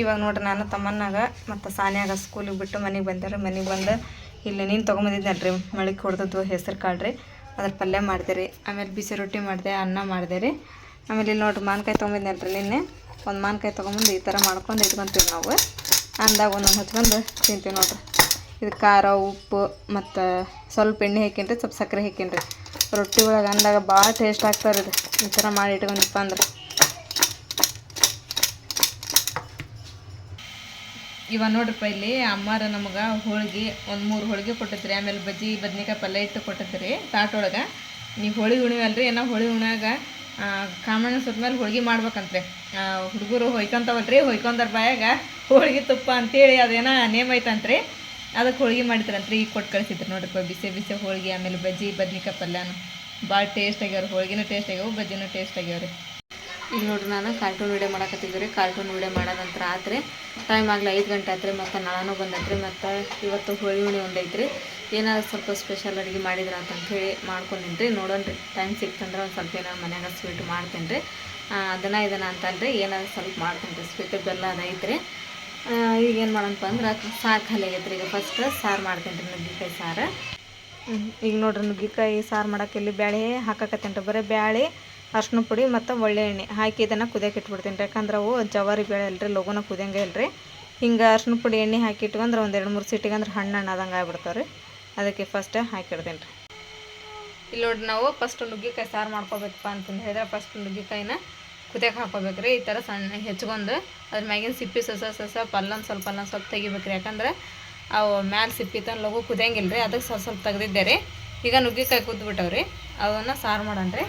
ಇವಾಗ ನೋಡ್ರಿ ನಾನು ತಮ್ಮನ್ನಾಗ ಮತ್ತು ಸಾನ್ಯಾಗ ಸ್ಕೂಲಿಗೆ ಬಿಟ್ಟು ಮನೆಗೆ ಬಂದ್ಯಾರ ಮನೆಗೆ ಬಂದು ಇಲ್ಲಿ ನೀನು ತೊಗೊಂಬಂದಿದ್ದೆನಲ್ರಿ ಮಳಿಗೆ ಹೊಡೆದದ್ದು ಹೆಸರು ಕಾಳು ರೀ. ಅದ್ರ ಪಲ್ಯ ಮಾಡಿದೆ ರೀ. ಆಮೇಲೆ ಬಿಸಿ ರೊಟ್ಟಿ ಮಾಡಿದೆ, ಅನ್ನ ಮಾಡಿದೆ ರೀ. ಆಮೇಲೆ ಇಲ್ಲಿ ನೋಡ್ರಿ ಮಾನ್ಕಾಯಿ ರೀ ನಿನ್ನೆ. ಒಂದು ಮಾನ್ಕಾಯಿ ತೊಗೊಂಬಂದು ಈ ಥರ ಮಾಡ್ಕೊಂಡು ಇಟ್ಕೊಂತೀವಿ ನಾವು. ಅಂದಾಗ ಒಂದೊಂದು ಹಚ್ಕೊಂಡು ತಿಂತೀವಿ ನೋಡ್ರಿ. ಇದು ಖಾರ, ಉಪ್ಪು ಮತ್ತು ಸ್ವಲ್ಪ ಎಣ್ಣೆ ಹಾಕಿನ್ರಿ ಸ್ವಲ್ಪ ಸಕ್ಕರೆ ಹಾಕಿನ್ರಿ ರೊಟ್ಟಿ ಒಳಗೆ ಅಂದಾಗ ಭಾಳ ಟೇಸ್ಟ್ ಆಗ್ತಾರೆ ಇದು. ಈ ಥರ ಮಾಡಿ ಇಟ್ಕೊಂಡಿಪ್ಪ ಅಂದ್ರೆ. ಇವಾಗ ನೋಡ್ರಿಪ್ಪ ಇಲ್ಲಿ ಅಮ್ಮಾರ ನಮಗೆ ಹೋಳಿಗೆ, ಒಂದು ಮೂರು ಹೋಳಿಗೆ ಕೊಟ್ಟಿದ್ರಿ. ಆಮೇಲೆ ಬಜ್ಜಿ, ಬದ್ನಿಕಾಯಿ ಪಲ್ಯ ಇಟ್ಟು ಕೊಟ್ಟಿದ್ರಿ ತಾಟೊಳಗೆ ನೀವು ಹೋಳಿಗೆ ಉಣಿವಲ್ರಿ ಏನೋ ಹೋಳಿ ಹುಣ್ಣಾಗ ಕಾಮಣ್ಣ ಸುತ್ತ ಮೇಲೆ ಹೋಳಿಗೆ ಮಾಡ್ಬೇಕಂತ್ರಿ. ಹುಡುಗರು ಹೊಯ್ಕೊಂತವಲ್ರಿ, ಹೊಯ್ಕೊಂಡಾರ ಬಾಯಾಗ ಹೋಳಿಗೆ ತುಪ್ಪ ಅಂತೇಳಿ ಅದೇನೋ ನೇಮ್ ಐತಂತ್ರಿ. ಅದಕ್ಕೆ ಹೋಳಿಗೆ ಮಾಡಿದ್ರಂತ್ರಿ, ಈಗ ಕೊಟ್ಟು ಕಳಿಸಿದ್ರು ನೋಡ್ರಿಪ್ಪ, ಬಿಸಿ ಬಿಸಿ ಹೋಳಿಗೆ, ಆಮೇಲೆ ಬಜ್ಜಿ, ಬದ್ನಿಕಾಯಿ ಪಲ್ಯನೂ. ಭಾಳ ಟೇಸ್ಟ್ ಆಗ್ಯಾವ್ರಿ, ಹೋಳಿಗೆನೂ ಟೇಸ್ಟ್ ಆಗ್ಯಾವ, ಬಜ್ಜಿನೂ ಟೇಸ್ಟ್ ಆಗ್ಯಾವ್ರಿ. ಈಗ ನೋಡ್ರಿ ನಾನು ಕಾರ್ಟೂನ್ ವೀಡಿಯೋ ಮಾಡಕತ್ತಿದ್ದೆ ರೀ. ಕಾರ್ಟೂನ್ ವೀಡಿಯೋ ಮಾಡೋ ನಂತರ ಆತ್ರಿ. ಟೈಮ್ ಆಗಲಿ ಐದು ಗಂಟೆ ಆತ್ರಿ ಮತ್ತು ನಾಳೆನೂ ಬಂದತ್ರಿ ಮತ್ತು ಇವತ್ತು ಹೋಳಿ ಹುಣಿ ರೀ ಏನಾದ್ರು ಸ್ವಲ್ಪ ಸ್ಪೆಷಲ್ ಅಡುಗೆ ಮಾಡಿದ್ರ ಅಂತ ಹೇಳಿ ಮಾಡ್ಕೊಂಡಿನಿ ರೀ. ನೋಡೋಣ ಟೈಮ್ ಸಿಕ್ತಂದ್ರೆ ಒಂದು ಸ್ವಲ್ಪ ಏನಾದ್ರು ಮನ್ಯಾಗ ಸ್ವೀಟ್ ಮಾಡ್ತೀನಿ ರೀ ಅದನ್ನು ಇದನ್ನು ಅಂತಲ್ರಿ ಏನಾದ್ರು ಸ್ವಲ್ಪ ಮಾಡ್ತೀನಿ ರೀ ಸ್ವೀಟ್ ಬೆಲ್ಲ ಅದೈತೆ ರೀ ಈಗ ಏನು ಮಾಡೋಣಪ್ಪ ಅಂದ್ರೆ ಸಾರು ಖಾಲಿ ಆಗೈತೆ ರೀ ಈಗ ಫಸ್ಟ್ ಸಾರು ಮಾಡ್ತೀನಿ ರೀ ನುಗ್ಗಿಕಾಯಿ ಸಾರು. ಈಗ ನೋಡ್ರಿ ನುಗ್ಗಿಕಾಯಿ ಸಾರು ಮಾಡಕ್ಕೆ ಇಲ್ಲಿ ಬ್ಯಾಳೆ ಹಾಕಕತ್ತೇನೆ ರೀ ಬರೀ ಬ್ಯಾಳೆ ಅರ್ಶಿನ ಪುಡಿ ಮತ್ತು ಒಳ್ಳೆ ಎಣ್ಣೆ ಹಾಕಿ ಇದನ್ನು ಕುದಿಯಕ್ಕೆ ಇಟ್ಬಿಡ್ತೀನಿ. ಯಾಕಂದ್ರೆ ಅವು ಜವಾರಿ ಬೇಳೆ ಅಲ್ರಿ ಲಘುನ ಕುದಿಯಂಗೆ ಇಲ್ರಿ. ಹಿಂಗೆ ಅರ್ಶಿನ ಪುಡಿ ಎಣ್ಣೆ ಹಾಕಿ ಇಟ್ಕೊಂಡ್ರೆ ಒಂದು ಎರಡು ಮೂರು ಸಿಟ್ಟಿಗೆ ಅಂದ್ರೆ ಹಣ್ಣು ಹಣ್ಣು ಆದಂಗೆ ಆಗ್ಬಿಡ್ತಾವೆ ರೀ ಅದಕ್ಕೆ ಫಸ್ಟ್ ಹಾಕಿಡ್ತೀನಿ ರೀ. ಇಲ್ಲಿ ನೋಡಿ ನಾವು ಫಸ್ಟ್ ನುಗ್ಗಿಕಾಯಿ ಸಾರು ಮಾಡ್ಕೋಬೇಕಪ್ಪ ಅಂತಂದು ಹೇಳಿದ್ರೆ ಫಸ್ಟ್ ನುಗ್ಗಿಕಾಯಿನ ಕುದಿಯಕ್ಕೆ ಹಾಕೋಬೇಕು ರೀ ಈ ಥರ ಸಣ್ಣ ಹೆಚ್ಕೊಂಡು ಅದ್ರ ಮ್ಯಾಗಿನ ಸಿಪ್ಪಿ ಸಸ ಸಸ ಪಲ್ಲೊಂದು ಸ್ವಲ್ಪ ಅಲ್ಲೊಂದು ಸ್ವಲ್ಪ ತೆಗಿಬೇಕು ರೀ ಯಾಕಂದ್ರೆ ಅವು ಮ್ಯಾಲೆ ಸಿಪ್ಪಿ ತನ ಲಗು ಕುದಿಯಂಗಿಲ್ಲ ರೀ ಅದಕ್ಕೆ ಸ್ವಲ್ಪ ಸ್ವಲ್ಪ ತೆಗ್ದಿದ್ದೆ ರೀ. ಈಗ ನುಗ್ಗಿಕಾಯಿ ರೀ ಅವನ್ನ ಸಾರು ಮಾಡೋಣ ರೀ.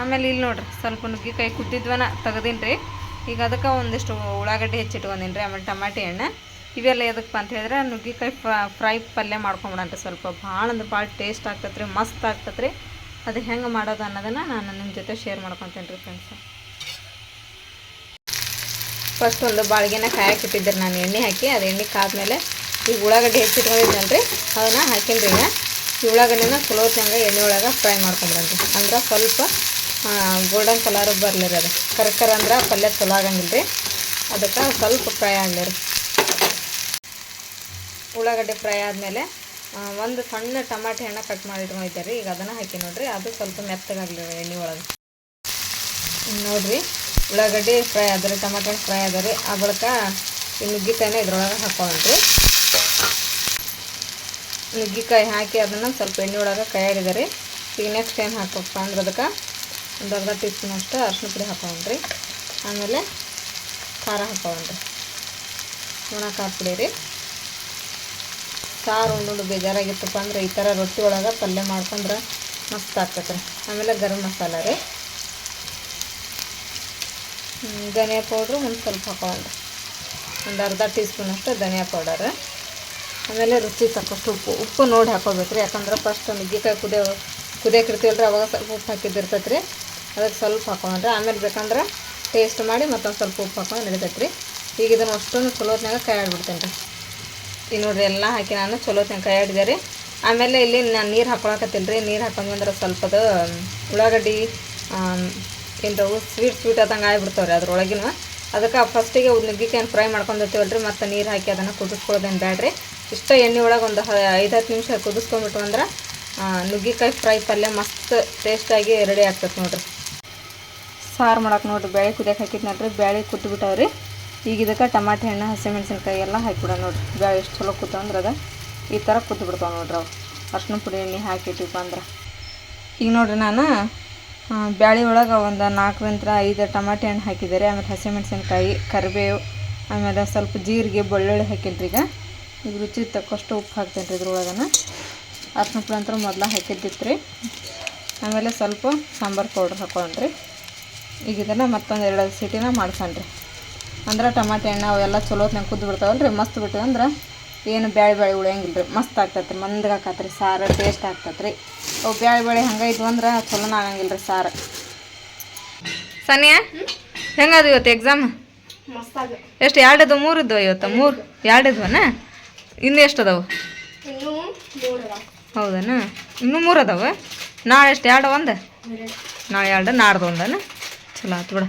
ಆಮೇಲೆ ಇಲ್ಲಿ ನೋಡ್ರಿ, ಸ್ವಲ್ಪ ನುಗ್ಗಿಕಾಯಿ ಕುಟ್ಟಿದ್ವನ ತೆಗ್ದೀನಿ ರೀ ಈಗ ಅದಕ್ಕೆ ಒಂದಿಷ್ಟು ಉಳ್ಳಾಗಡ್ಡಿ ಹೆಚ್ಚಿಟ್ಕೊಂಡಿನಿ ರೀ ಆಮೇಲೆ ಟಮಾಟಿ ಹಣ್ಣು. ಇವೆಲ್ಲ ಎದಕ್ಕೆ ಅಂತ ಹೇಳಿದ್ರೆ, ನುಗ್ಗಿಕಾಯಿ ಫ್ರೈ ಪಲ್ಯ ಮಾಡ್ಕೊಂಬಿಡಂತ ಸ್ವಲ್ಪ. ಭಾಳ ಅಂದ್ರೆ ಭಾಳ ಟೇಸ್ಟ್ ಆಗ್ತೈತೆ ರೀ ಮಸ್ತ್ ಆಗ್ತದೆ ರೀ ಅದು ಹೆಂಗೆ ಮಾಡೋದು ಅನ್ನೋದನ್ನು ನಾನು ನಿಮ್ಮ ಜೊತೆ ಶೇರ್ ಮಾಡ್ಕೊತೀನಿ ರೀ ಫ್ರೆಂಡ್ಸ್ ಫಸ್ಟ್ ಒಂದು ಬಾಳ್ಗೆನ ಕಾಯಕ್ಕೆ ಇಟ್ಟಿದ್ದೆ ನಾನು ಎಣ್ಣೆ ಹಾಕಿ. ಅದು ಎಣ್ಣೆ ಕಾದ್ಮೇಲೆ ಈಗ ಉಳ್ಳಾಗಡ್ಡಿ ಹೆಚ್ಚಿಟ್ಕೊಂಡಿದ್ನಲ್ರಿ ಅದನ್ನು ಹಾಕಿನಿ ಈಗ. ಈ ಉಳ್ಳಾಗಡ್ಡಿನ ಚಲೋ ಎಣ್ಣೆ ಒಳಗೆ ಫ್ರೈ ಮಾಡ್ಕೊಂಬಿಡನ್ರಿ ಅಂದ್ರೆ ಸ್ವಲ್ಪ ಗೋಲ್ಡನ್ ಕಲರ್ ಬರಲಿ ರೀ ಅದು. ಕರ್ಕರ ಅಂದ್ರೆ ಪಲ್ಯ ಚಲೋ ಆಗಂಗಿಲ್ಲ ರೀ. ಅದಕ್ಕೆ ಸ್ವಲ್ಪ ಫ್ರೈ ಆಗಲಿ ರೀ. ಉಳ್ಳಾಗಡ್ಡೆ ಫ್ರೈ ಆದಮೇಲೆ ಒಂದು ಸಣ್ಣ ಟಮಾಟೆ ಹಣ್ಣು ಕಟ್ ಮಾಡಿ ಇಟ್ಕೊಂಡಿದ್ದೆ ರೀ. ಈಗ ಅದನ್ನು ಹಾಕಿ ನೋಡಿರಿ. ಅದು ಸ್ವಲ್ಪ ಮೆತ್ತಗಾಗಲಿ ಎಣ್ಣೆ ಒಳಗೆ. ನೋಡಿರಿ, ಉಳ್ಳಾಗಡ್ಡೆ ಫ್ರೈ ಆದ್ರಿ, ಟಮಾಟೆ ಹಣ್ಣು ಫ್ರೈ ಆದ ರೀ ಆ ಬಳಿಕ ಈ ನುಗ್ಗಿಕಾಯಿನ ಇದ್ರೊಳಗೆ ಹಾಕೊಂಡ್ರಿ ನುಗ್ಗಿಕಾಯಿ ಹಾಕಿ ಅದನ್ನು ಸ್ವಲ್ಪ ಎಣ್ಣೆ ಒಳಗೆ ರೀ. ಈಗ ನೆಕ್ಸ್ಟ್ ಏನು ಹಾಕಪ್ಪ ಅಂದ್ರೆ ಅದಕ್ಕೆ ಒಂದು ಅರ್ಧ ಟೀ ಸ್ಪೂನ್ ಅಷ್ಟು ಅರ್ಶಿನ ಪುಡಿ ಹಾಕೊಂಡ್ರಿ ಆಮೇಲೆ ಖಾರ ಹಾಕೊಂಡ್ರಿ ಒಣ ಖಾರ ಪುಡಿ ರೀ. ಸಾರು ಉಂಡು ಬೇಜಾರಾಗಿತ್ತಪ್ಪ ಅಂದ್ರೆ ಈ ಥರ ರೊಟ್ಟಿ ಒಳಗೆ ಪಲ್ಯ ಮಾಡ್ಕೊಂಡ್ರೆ ಮಸ್ತ್ ಆಗ್ತೈತೆ ರೀ ಆಮೇಲೆ ಗರಂ ಮಸಾಲ ರೀ. ಧನಿಯಾ ಪೌಡ್ರು ಒಂದು ಸ್ವಲ್ಪ ಹಾಕೊಂಡ್ರಿ ಒಂದು ಅರ್ಧ ಟೀ ಸ್ಪೂನ್ ಅಷ್ಟು ಧನಿಯಾ ಪೌಡರ್. ಆಮೇಲೆ ರುಚಿ ತಕ್ಕಷ್ಟು ಉಪ್ಪು. ಉಪ್ಪು ನೋಡಿ ಹಾಕೋಬೇಕು ರೀ ಯಾಕಂದ್ರೆ ಫಸ್ಟ್ ನುಗ್ಗಿಕಾಯಿ ಕುದಿಯೋ ಕುದಿಯಕ್ಕೆ ರೀ ಅವಾಗ ಸ್ವಲ್ಪ ಉಪ್ಪು ಹಾಕಿದ್ದಿರ್ತೈತೆ ರೀ ಅದಕ್ಕೆ ಸ್ವಲ್ಪ ಹಾಕೊಂಡ್ರೆ ಆಮೇಲೆ ಬೇಕಂದ್ರೆ ಟೇಸ್ಟ್ ಮಾಡಿ ಮತ್ತೊಂದು ಸ್ವಲ್ಪ ಉಪ್ಪು ಹಾಕೊಂಡು ನಡಿತೈತೆ ರೀ. ಈಗ ಇದನ್ನು ಅಷ್ಟೊಂದು ಚಲೋತ್ನಾಗ ಕೈ ಆಡ್ಬಿಡ್ತೇನೆ ರೀ. ಈಗ ನೋಡ್ರಿ ಎಲ್ಲ ಹಾಕಿ ನಾನು ಚಲೋತ್ನಾಗ ಕೈ ಆಡಿದೆ ರೀ. ಆಮೇಲೆ ಇಲ್ಲಿ ನಾನು ನೀರು ಹಾಕೊಳಕತ್ತಿಲ್ಲ ರೀ. ನೀರು ಹಾಕೊಂಡ್ಬಂದ್ರೆ ಸ್ವಲ್ಪದು ಉಳ್ಳಾಗಡ್ಡಿ ಏನವು ಸ್ವೀಟ್ ಸ್ವೀಟ್ ಆದಂಗೆ ಆಗಿಬಿಡ್ತಾವೆ ರೀ ಅದ್ರೊಳಗಿನ. ಅದಕ್ಕೆ ಫಸ್ಟಿಗೆ ನುಗ್ಗಿಕಾಯಿ ಫ್ರೈ ಮಾಡ್ಕೊಂಡಿರ್ತೀವಲ್ಲ ರೀ. ಮತ್ತು ನೀರು ಹಾಕಿ ಅದನ್ನು ಕುದಿಸ್ಕೊಳ್ಳೋದೇನು ಬೇಡ್ರಿ ಇಷ್ಟ ಎಣ್ಣೆ ಒಳಗೆ ಒಂದು ಐದು ಹತ್ತು ನಿಮಿಷ ಕುದಿಸ್ಕೊಂಡ್ಬಿಟ್ಟು ಅಂದ್ರೆ ನುಗ್ಗಿಕಾಯಿ ಫ್ರೈ ಪಲ್ಯ ಮಸ್ತ್ ಟೇಸ್ಟಾಗಿ ರೆಡಿ ಆಗ್ತದೆ ನೋಡ್ರಿ. ಸಾರು ಮಾಡಕ್ಕೆ ನೋಡಿರಿ, ಬೇಳೆ ಕುದಿಯಕ್ಕೆ ಹಾಕಿದ್ನಲ್ರಿ ಬೇಳೆ ರೀ ಈಗ ಇದಕ್ಕೆ ಟಮಾಟೆ ಹಣ್ಣು, ಹಸಿಮೆಣ್ಸಿನ್ಕಾಯಿ ಎಲ್ಲ ಹಾಕಿಬಿಡ ನೋಡಿರಿ. ಬೇಳೆ ಎಷ್ಟು ಚಲೋ ಕೂತ ಅಂದ್ರೆ ಅದು. ಈ ಥರ ಕುದ್ದು ಬಿಡ್ತಾವೆ ನೋಡ್ರಿ ಅವು. ಅರ್ಶಿನ ಪುಡಿ ಎಣ್ಣೆ ಹಾಕಿಟ್ಟಿಪ್ಪ ಅಂದ್ರೆ. ಈಗ ನೋಡಿರಿ ನಾನು ಬ್ಯಾಳೆ ಒಳಗೆ ಒಂದು ನಾಲ್ಕರಿಂದ ಐದು ಟಮಾಟೆ ಹಣ್ಣು ಹಾಕಿದ್ದಾರೆ ಆಮೇಲೆ ಹಸಿಮೆಣ್ಸಿನ್ಕಾಯಿ, ಕರಿಬೇವು, ಆಮೇಲೆ ಸ್ವಲ್ಪ ಜೀರಿಗೆ, ಬೆಳ್ಳುಳ್ಳಿ ಹಾಕಿನ್ರಿ ಈಗ. ಈಗ ರುಚಿ ತಕ್ಕಷ್ಟು ಉಪ್ಪು ಹಾಕ್ತೇನೆ ರೀ ಇದ್ರೊಳಗನ. ಅರ್ಶಿನ ಪುಡಿ ಅಂತ ಮೊದಲು ಹಾಕಿದ್ದಿತ್ತು ರೀ ಆಮೇಲೆ ಸ್ವಲ್ಪ ಸಾಂಬಾರು ಪೌಡ್ರ್ ಹಾಕೊಂಡ್ರಿ ಈಗ ಇದನ್ನು ಮತ್ತೊಂದು ಎರಡು ಸಿಟಿನ ಮಾಡ್ಸಣ್ರಿ ಅಂದ್ರೆ ಟಮಾಟೆ ಹಣ್ಣು ಅವೆಲ್ಲ ಚಲೋತ್ನಾಗ ಕುದ್ದು ಬಿಡ್ತಾವಲ್ಲ ರೀ ಮಸ್ತ್ ಬಿಟ್ಟು ಅಂದ್ರೆ ಏನು ಬ್ಯಾಳೆ ಬ್ಯಾಳೆ ಉಳಿಯಂಗಿಲ್ಲ ರೀ ಮಸ್ತ್ ಆಗ್ತೈತೆ ರೀ ಮಂದಗೆ ಆಕತ್ರಿ ಸಾರು ಟೇಸ್ಟ್ ಆಗ್ತೈತೆ ರೀ ಅವು ಬ್ಯಾಳೆ ಬ್ಯಾಳೆ ಹಂಗೆ ಇದ್ವು ಅಂದ್ರೆ ಚಲೋನ ಆಗಂಗಿಲ್ಲ ರೀ ಸಾರು. ಸನಿಯಾ ಹೆಂಗದು ಇವತ್ತು ಎಕ್ಸಾಮ್ ಎಷ್ಟು ಎರಡು ಅದು ಮೂರು ಇದ್ದವು ಇವತ್ತು? ಮೂರು ಎರಡು ಇದ್ವನ ಇನ್ನು ಎಷ್ಟು ಅದಾವು ಹೌದನ? ಇನ್ನೂ ಮೂರು ಅದಾವ ನಾಳೆ ಎಷ್ಟು ಎರಡು. ಒಂದು ನಾಳೆ ಎರಡು ನಾಡ್ದು ಒಂದನ? ಚಲೋ ಆತು ಬಿಡ.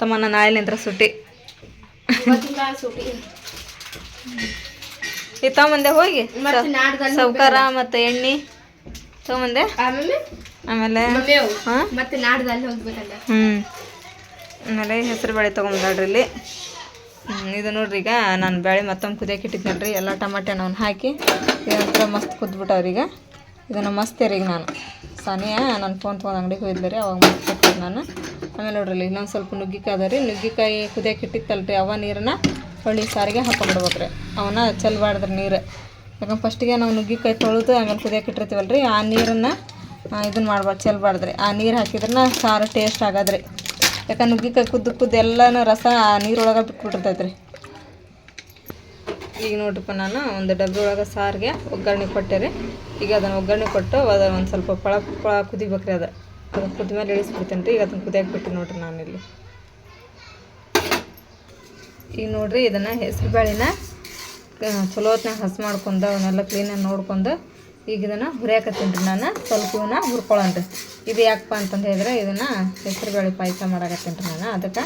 ತಮ್ಮ ನನ್ನ ಆಯಿಲಿಂತ್ರ ಸುಟ್ಟಿ. ಈ ತಗೊಂಬಂದೆ ಹೋಗಿ. ಸೌಕಾರ ಮತ್ತು ಎಣ್ಣೆ. ತಗೊಂಬಂದೆ. ಆಮೇಲೆ? ಹ್ಞೂ ಆಮೇಲೆ ಹೆಸರು ಬೇಳೆ ತೊಗೊಂಬಂದಾಡ್ರಿ ಇಲ್ಲಿ ಇದು ನೋಡ್ರಿ ಈಗ ನಾನು ಬೇಳೆ ಮತ್ತೊಮ್ಮೆ ಕುದಿಯಕ್ಕೆ ರೀ ಎಲ್ಲ ಟಮಾಟೆ ಹಣ್ಣವನ್ನ ಹಾಕಿ ಇದೊಂಥರ ಮಸ್ತ್ ಈಗ ಇದನ್ನು ಮಸ್ತ್ ಈಗ ನಾನು. ಸಾನಿಯಾ ನನ್ನ ಫೋನ್ ತೊಗೊಂಡು ಅಂಗಡಿಗೆ ಹೋಗಿದ್ದೆ ರೀ ಅವಾಗ ಮಸ್ತ್ ನಾನು. ಆಮೇಲೆ ನೋಡ್ರಿ ಇನ್ನೊಂದು ಸ್ವಲ್ಪ ನುಗ್ಗಿಕಾಯಿ ಅದ ರೀ. ನುಗ್ಗಿಕಾಯಿ ಕುದಿಯಕ್ಕೆ ರೀ ಅವ ನೀರನ್ನ ಹೊಳ್ಳಿ ಸಾರಿಗೆ ಹಾಕೊಂಡ್ಬಿಡ್ಬೇಕು ರೀ ಅವನ್ನ ಚೆಲ್ಬಾರ್ದ್ರಿ ನೀರು. ಯಾಕಂದ್ರೆ ಫಸ್ಟಿಗೆ ನಾವು ನುಗ್ಗಿಕಾಯಿ ತೊಳೆದು ಆಮೇಲೆ ಕುದಿಯಕ್ಕೆ ಇಟ್ಟಿರ್ತೀವಲ್ಲ ರೀ ಆ ನೀರನ್ನು ಇದನ್ನು ಮಾಡ್ಬಾರ್ದು ಚೆಲ್ಬಾರ್ದ್ರಿ ಆ ನೀರು ಹಾಕಿದ್ರೆ ಸಾರು ಟೇಸ್ಟ್ ಆಗದ್ರಿ. ಯಾಕಂದ್ರೆ ನುಗ್ಗಿಕಾಯಿ ಕುದ್ದು ಕುದ್ದು ಎಲ್ಲನೂ ರಸ ಆ ನೀರೊಳಗೆ ಬಿಟ್ಬಿಟ್ಟಿರ್ತೈತೆ ರೀ ಈಗ ನೋಡ್ರಿಪ್ಪ ನಾನು, ಒಂದು ಡಬ್ಬಿ ಒಳಗೆ ಸಾರಿಗೆ ಒಗ್ಗರಣೆ ಕೊಟ್ಟೆ ರೀ ಈಗ ಅದನ್ನು ಒಗ್ಗರಣೆ ಕೊಟ್ಟು ಅದ ಒಂದು ಸ್ವಲ್ಪ ಪಳ ಪಳ ಕುದಿಬೇಕ್ರಿ ಅದು. ಅದು ಕುದ್ಮೇಲೆ ಇಳಿಸ್ಬಿಡ್ತೇನೆ ರೀ. ಈಗ ಅದನ್ನು ಕುದಿಯಾಕೆ ಬಿಟ್ಟು ನೋಡ್ರಿ ನಾನಿಲ್ಲಿ ಈಗ ನೋಡ್ರಿ ಇದನ್ನು ಹೆಸರು ಬೇಳೆನ ಚಲೋ ಹೊತ್ನಾಗ ಹಸಿ ಮಾಡ್ಕೊಂಡು ಅವನ್ನೆಲ್ಲ ಕ್ಲೀನಾಗಿ ನೋಡ್ಕೊಂಡು ಈಗ ಇದನ್ನು ಹುರಿಯಾಕತ್ತೀನಿ ರೀ ನಾನು. ಸ್ವಲ್ಪ ಇವನ್ನ ಹುರ್ಕೊಳ್ಳೋಣ್ರಿ ಇದು ಯಾಕಪ್ಪ ಅಂತಂದು ಹೇಳಿದ್ರೆ ಇದನ್ನು ಹೆಸ್ರು ಬೇಳೆ ಪಾಯಸ ಮಾಡಾಕತ್ತೀನಿ ರೀ ನಾನು. ಅದಕ್ಕೆ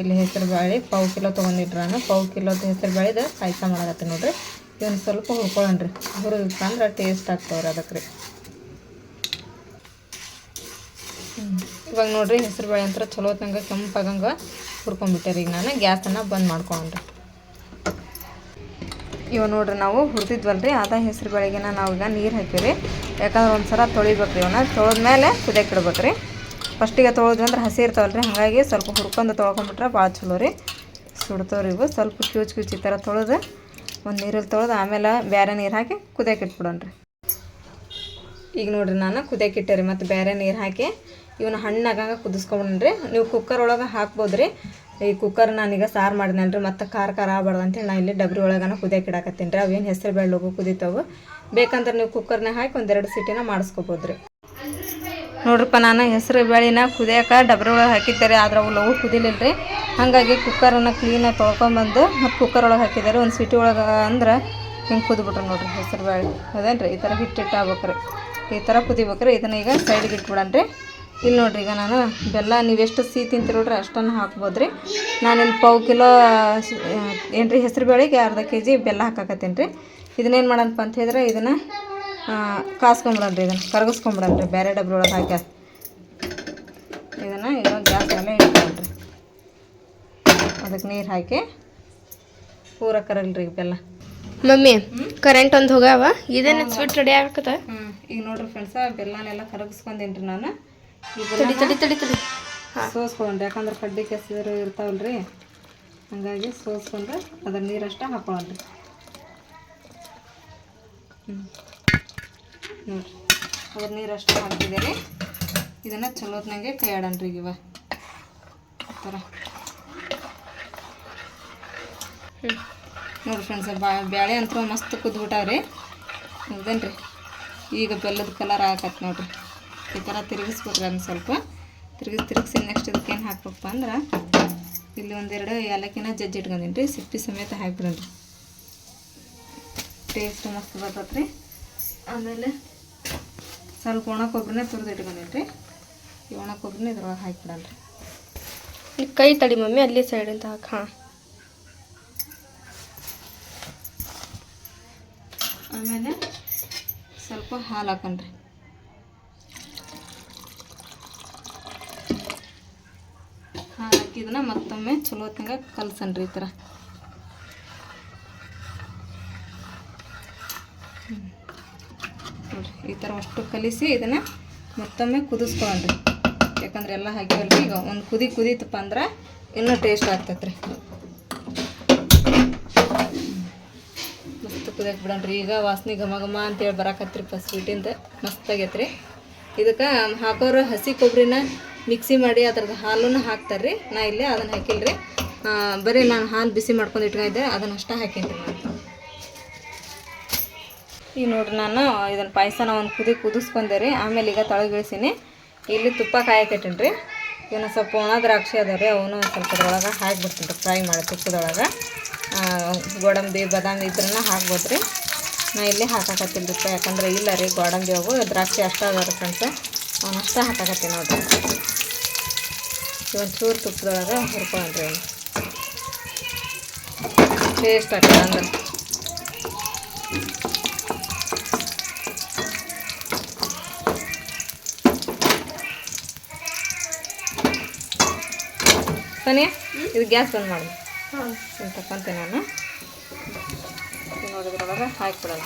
ಇಲ್ಲಿ ಹೆಸರುಬೇಳೆ ಪಾವು ಕಿಲೋ ತೊಗೊಂಡಿಟ್ರಿ ನಾನು. ಪಾವು ಕಿಲೋದು ಹೆಸ್ರು ಬೇಳೆದು ಪಾಯಸ ಮಾಡಾಕತ್ತೀನಿ ನೋಡಿರಿ. ಇದನ್ನು ಸ್ವಲ್ಪ ಹುರ್ಕೊಳ್ಳೋಣ್ರಿ ಹುರಿದಪ್ಪ ಅಂದ್ರೆ ಟೇಸ್ಟ್ ಆಗ್ತಾವ್ರಿ ಅದಕ್ಕೆ ರೀ. ಇವಾಗ ನೋಡಿರಿ ಹೆಸ್ರು ಬೇಳೆ ಅಂತ ಚಲೋ ತಂಗ ಕೆಂಪಾಗಂಗೆ ಹುರ್ಕೊಂಡ್ಬಿಟ್ಟೆ ರೀ ಈಗ ನಾನು. ಗ್ಯಾಸನ್ನು ಬಂದ್ ಮಾಡ್ಕೊಂಡ್ರಿ ಇವಾಗ ನೋಡ್ರಿ ನಾವು ಹುರಿದಿದ್ವಲ್ರಿ. ಅದ ಹೆಸ್ರು ಬೇಳೆಗೆನ ನಾವು ಈಗ ನೀರು ಹಾಕಿವ್ರಿ ಯಾಕಂದ್ರೆ ಒಂದು ಸಲ ತೊಳಿಬೇಕ್ರಿ ಇವನ್ನ. ತೊಳೆದ್ಮೇಲೆ ಕುದಿಯಕ್ಕೆ ರೀ. ಫಸ್ಟಿಗೆ ತೊಳೆದ್ವಿ ಅಂದ್ರೆ ಹಸಿ ಇರ್ತಾವಲ್ರಿ ಹಾಗಾಗಿ ಸ್ವಲ್ಪ ಹುರ್ಕೊಂಡು ತೊಳ್ಕೊಂಬಿಟ್ರೆ ಭಾಳ ಚಲೋ ರೀ. ಸುಡ್ತಾವ್ರಿ ಇವು. ಸ್ವಲ್ಪ ಕ್ಯೂಚ್ ಕ್ಯೂಚ್ ಈ ಥರ ತೊಳೆದು ಒಂದು ನೀರಲ್ಲಿ ತೊಳೆದು ಆಮೇಲೆ ಬೇರೆ ನೀರು ಹಾಕಿ ಕುದಿಯಕ್ಕೆ ಇಟ್ಬಿಡೋಣ್ರಿ ಈಗ ನೋಡ್ರಿ ನಾನು ಕುದಿಯಕ್ಕೆ ರೀ, ಮತ್ತು ಬೇರೆ ನೀರು ಹಾಕಿ ಇವನ್ನ ಹಣ್ಣಾಗಂಗೆ ರೀ. ನೀವು ಕುಕ್ಕರ್ ಒಳಗೆ ಹಾಕ್ಬೋದು ರೀ. ಈ ಕುಕ್ಕರ್ ನಾನೀಗ ಸಾರು ಮಾಡಿದ್ನಲ್ರಿ ಮತ್ತು ಖಾರ ಖಾರ ಆಗ್ಬಾರ್ದು ಅಂತೇಳಿ ನಾನು ಇಲ್ಲಿ ಡಬ್ರಿ ಒಳಗನ ಕುದಿಯಕ್ಕೆ ಇಡಾಕತ್ತೀನಿ ರೀ. ಅವೇನು ಹೆಸರು ಬೇಳೆ ಲಗು ಕುದಿತಾವು. ಬೇಕಂದ್ರೆ ನೀವು ಕುಕ್ಕರ್ನ ಹಾಕಿ ಒಂದೆರಡು ಸಿಟಿನ ಮಾಡಿಸ್ಕೋಬೋದು ರೀ ನೋಡ್ರಿಪ್ಪ ನಾನು ಹೆಸರು ಬೇಳೆನ ಕುದಿಯಕ್ಕೆ ಡಬ್ರಿ ಒಳಗೆ ಹಾಕಿದ್ದಾರೆ, ಆದ್ರೆ ಅವು ಲವ್ ಕುದಿಲಿಲ್ಲ ರೀ ಹಾಗಾಗಿ ಕುಕ್ಕರನ್ನು ಕ್ಲೀನಾಗಿ ತೊಳ್ಕೊಂಬಂದು ಮತ್ತು ಕುಕ್ಕರ್ ಒಳಗೆ ಹಾಕಿದ್ದಾರೆ. ಒಂದು ಸಿಟಿ ಒಳಗೆ ಅಂದ್ರೆ ಹಿಂಗೆ ಕುದ್ಬಿಟ್ರೆ ನೋಡ್ರಿ ಹೆಸರು ಬೇಳೆ. ಅದೇನು ರೀ ಈ ಥರ ಹಿಟ್ಟಿಟ್ಟು ಆಗ್ಬೇಕ್ರಿ. ಈ ಥರ ಕುದಿಬೇಕ್ರಿ. ಇದನ್ನ ಈಗ ಸೈಡ್ಗೆ ಇಟ್ಬಿಡಣ್ರಿ ಇಲ್ಲಿ ನೋಡ್ರಿ ಈಗ ನಾನು ಬೆಲ್ಲ ನೀವೆಷ್ಟು ಸಿಹಿ ತಿಂತೀರಿ ನೋಡ್ರಿ ಅಷ್ಟನ್ನು ಹಾಕ್ಬೋದು ರೀ ನಾನಿಲ್ಲಿ ಪಾವು ಕಿಲೋ ಏನು ರೀ ಹೆಸರು ಬೇಳೆಗೆ ಅರ್ಧ ಕೆ ಜಿ ಬೆಲ್ಲ ಹಾಕಾಕತ್ತೀನಿ ರೀ ಇದನ್ನೇನು ಮಾಡಣಪ್ಪ ಅಂತ ಹೇಳಿದ್ರೆ ಇದನ್ನು ಕಾಸ್ಕೊಂಬಿಡಣ್ರಿ ಇದನ್ನು ಕರಗಿಸ್ಕೊಂಬಿಡಣ್ರಿ ಬೇರೆ ಡಬ್ರಿ ಒಳಗೆ ಹಾಕಿ ಇದನ್ನು ಇನ್ನೊಂದು ಗ್ಯಾಸ್ ಮೇಲೆ ಇಟ್ಕೊಂಡ್ರಿ. ಅದಕ್ಕೆ ನೀರು ಹಾಕಿ ಪೂರ ಕರಲ್ರಿ ಈಗ ಬೆಲ್ಲ ಮಮ್ಮಿ ಕರೆಂಟ್ ಒಂದು ಹೋಗಾವ ಇದನ್ನು ಸ್ವೀಟ್ ರೆಡಿ ಆಗತ್ತ ಈಗ ನೋಡ್ರಿ ಫ್ರೆಂಡ್ಸ ಬೆಲ್ಲನೆಲ್ಲ ಕರಗಿಸ್ಕೊಂಡೇನಿ ರೀ ನಾನು. ತಡಿ ತಡಿ ತಡಿ ತಡಿ. ಸೋಸ್ಕೊಂಡ್ರಿ. ಯಾಕಂದ್ರೆ ಕಡ್ಡಿ ಕೆಸಿದ್ರು ಇರ್ತಾವಲ್ರಿ. ಹಾಗಾಗಿ ಸೋಸ್ಕೊಂಡು ಅದ್ರ ನೀರಷ್ಟ ಹಾಕೊಳ್ಳೋಣ್ರಿ ಹ್ಞೂ ನೋಡ್ರಿ ಅದ್ರ ನೀರಷ್ಟು ಹಾಕಿದ್ದೀರಿ ಇದನ್ನು ಚಲೋತ್ನಾಗೆ ಕೈ ಇವ. ಥರ. ನೋಡ್ರಿ ಫ್ರೆಂಡ್ಸ್ ಬಾ, ಬ್ಯಾಳೆ ಅಂತೂ ಮಸ್ತ್ ಕುದ್ಬಿಟ್ಟಾವ್ರಿ ಹೌದೇನ್ರಿ? ಈಗ ಬೆಲ್ಲದ ಕಲರ್ ಆಗತ್ತೆ ನೋಡಿರಿ. ಈ ಥರ ತಿರುಗಿಸ್ಬಿಟ್ರಿ ಅದನ್ನು ಸ್ವಲ್ಪ. ತಿರುಗಿಸಿ ತಿರುಗಿಸಿ ನೆಕ್ಸ್ಟ್ ಇದಕ್ಕೆ ಏನು ಹಾಕ್ಬೇಕಪ್ಪ ಅಂದ್ರೆ, ಇಲ್ಲಿ ಒಂದೆರಡು ಏಲಕ್ಕಿನ ಜಜ್ಜಿ ಇಟ್ಕೊಂಡೀನಿ ರೀ ಸಿಪ್ಪಿ ಸಮೇತ ಹಾಕ್ಬಿಡೋಣ್ರಿ. ಟೇಸ್ಟ್ ಮಸ್ತ್ ಬರ್ತೈತೆ ರೀ ಆಮೇಲೆ ಸ್ವಲ್ಪ ಒಣ ಕೊಬ್ಬರಿನೇ ತುರಿದು ಇಟ್ಕೊಂಡೀನಿ ರೀ ಈ ಒಣ ಕೊಬ್ಬರಿನ ಇದ್ರೊಳಗೆ ಹಾಕಿಬಿಡಲ್ಲ ರೀ ಈಗ ಕೈ ತಡಿ ಮಮ್ಮಿ ಅಲ್ಲಿ ಸೈಡಿಂದ ಹಾಕಿ ಹಾಂ. ಆಮೇಲೆ ಸ್ವಲ್ಪ ಹಾಲು ಹಾಕಣ್ರಿ. ಹಾಲು ಹಾಕಿದನ್ನ ಮತ್ತೊಮ್ಮೆ ಚಲೋ ಹೊತ್ನಾಗ ಕಲ್ಸನ್ರಿ ಈ ಥರ ನೋಡ್ರಿ ಅಷ್ಟು ಕಲಿಸಿ ಇದನ್ನು ಮತ್ತೊಮ್ಮೆ ಕುದಿಸ್ಕೊಳ್ರಿ ಯಾಕಂದ್ರೆ ಎಲ್ಲ ಹಾಕಿವಲ್ರಿ ಈಗ ಒಂದು ಕುದಿ ಕುದೀತಪ್ಪ ಅಂದ್ರೆ ಇನ್ನೂ ಟೇಸ್ಟ್ ಆಗ್ತೈತೆ ರೀ ಮಸ್ತ್ ಕುದಿಯಕ್ಕೆ ಬಿಡಣ್ರಿ. ಈಗ ವಾಸನೆ ಘಮ ಘಮ ಅಂತೇಳಿ ಬರಾಕತ್ರಿಪ್ಪ ಸ್ವೀಟಿಂದ ಮಸ್ತ್ ಆಗೈತ್ರಿ. ಇದಕ್ಕೆ ಹಾಕೋರು ಹಸಿ ಕೊಬ್ಬರಿನ ಮಿಕ್ಸಿ ಮಾಡಿ ಅದ್ರದ್ದು ಹಾಲನ್ನು ಹಾಕ್ತಾರೆ ರೀ ನಾ ಇಲ್ಲೇ ಅದನ್ನು ಹಾಕಿಲ್ರಿ. ರೀ ಬರೀ ನಾನು ಹಾಲು ಬಿಸಿ ಮಾಡ್ಕೊಂಡು ಇಟ್ಕೊಂಡಿದ್ದೆ. ಅದನ್ನು ಅಷ್ಟೇ ಹಾಕೀನಿ ಈಗ ನೋಡ್ರಿ ನಾನು ಇದನ್ನು ಪಾಯಸನ ಒಂದು ಕುದಿ ಕುದಿಸ್ಕೊಂಡೆ ರೀ ಆಮೇಲೆ ಈಗ ತೊಳಗಿಳಿಸೀನಿ. ಇಲ್ಲಿ ತುಪ್ಪ ಕಾಯಕಟ್ಟೀನಿ ರೀ ಇವನ್ನ ಸ್ವಲ್ಪ ಒಣ ದ್ರಾಕ್ಷಿ ಅದ ರೀ ಅವನು ಒಂದು ಸ್ವಲ್ಪ ಅದ್ರೊಳಗೆ ಹಾಕ್ಬಿಡ್ತೀನಿ ರೀ ಫ್ರೈ ಮಾಡಿ ತುಪ್ಪದೊಳಗೆ. ಗೋಡಂಬಿ, ಬಾದಾಮಿ ಇದ್ರನ್ನ ಹಾಕ್ಬೋದು ರೀ ನಾ ಇಲ್ಲಿ ಹಾಕಾಕತ್ತೀನಿ ರೀ ಯಾಕಂದ್ರೆ ಇಲ್ಲ ರೀ ಗೋಡಂಬಿ ಅವು, ದ್ರಾಕ್ಷಿ ಅಷ್ಟೇ ಅದ ರೀ ಫ್ರೆಂಡ್ಸ್ ಅವನಷ್ಟೇ ಹಾಕಾಕತ್ತೀನಿ ನೋಡಿರಿ. ಇವನ್ ಚೂರು ತುಪ್ಪದೊಳಗೆ ಹುರ್ಕೊಂಡ್ರಿ ಅವನು. ಟೇಸ್ಟ್ ಆಗ್ತದೆ ಅಂದ್ರೆ. ಸನಿಯ ಇದು ಗ್ಯಾಸ್ ಬಂದ್ ಮಾಡಿ. ತಕ್ಕಂತೆ ತಕೊಂತೀನಿ ನಾನು. ನೋಡಿದ್ರೊಳಗೆ ಹಾಕಿಬಿಡೋಣ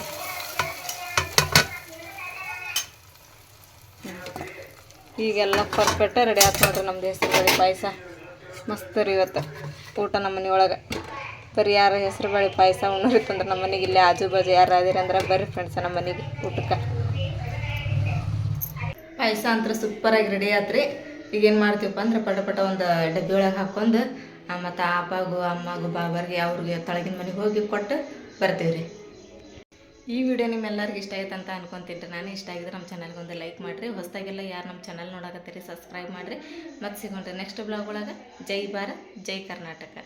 ಈಗೆಲ್ಲ ಪರ್ಫೆಕ್ಟ ರೆಡಿ ಆಯ್ತು ನೋಡ್ರಿ ನಮ್ದು ಹೆಸರು ಬೇಳೆ ಪಾಯಸ. ಮಸ್ತ್ ರೀ ಇವತ್ತು. ಊಟ ನಮ್ಮ ಮನೆ ಒಳಗೆ ಬರೀ ಯಾರು ಹೆಸರು ಬೇಳೆ ಪಾಯಸ ಉಣ್ಣರಿತ್ತಂದ್ರೆ ನಮ್ಮ ಮನೆಗೆ ಇಲ್ಲೇ ಆಜು ಬಾಜು ಯಾರು ಅದಿರಿ ಅಂದ್ರೆ ಬರ್ರಿ ಫ್ರೆಂಡ್ಸ ನಮ್ಮ ಮನೆಗೆ ಊಟಕ್ಕೆ. ಪಾಯಸ ಅಂತ ಸೂಪರಾಗಿ ರೆಡಿ ಆಯ್ತು ಈಗ ಏನು ಮಾಡ್ತೀವಪ್ಪ ಅಂದ್ರೆ ಪಟ ಪಟ ಒಂದು ಡಬ್ಬಿ ಒಳಗೆ ಹಾಕ್ಕೊಂಡು ಮತ್ತು ಅಪ್ಪಗೂ ಅಮ್ಮಗೂ, ಬಾಬರ್ಗೆ ಅವ್ರಿಗೆ ತಳಗಿನ ಮನೆಗೆ ಹೋಗಿ ಕೊಟ್ಟು ಬರ್ತೀವಿ ರೀ ಈ ವಿಡಿಯೋ ನಿಮ್ಮೆಲ್ಲರಿಗೂ ಇಷ್ಟ ಆಯ್ತು ಅಂತ ಅನ್ಕೊಂತೀನಿ ನಾನು ಇಷ್ಟ ಆಗಿದ್ರೆ ನಮ್ಮ ಚಾನಲ್ಗೆ ಒಂದು ಲೈಕ್ ಮಾಡಿರಿ. ಹೊಸದಾಗೆಲ್ಲ ಯಾರು ನಮ್ಮ ಚಾನಲ್ ನೋಡಕತ್ತೀರಿ ಸಬ್ಸ್ಕ್ರೈಬ್ ಮಾಡಿರಿ. ಮತ್ತು ಸಿಗೋಣ್ರಿ ನೆಕ್ಸ್ಟ್ ಬ್ಲಾಗ್ ಒಳಗೆ. ಜೈ ಭಾರತ್, ಜೈ ಕರ್ನಾಟಕ.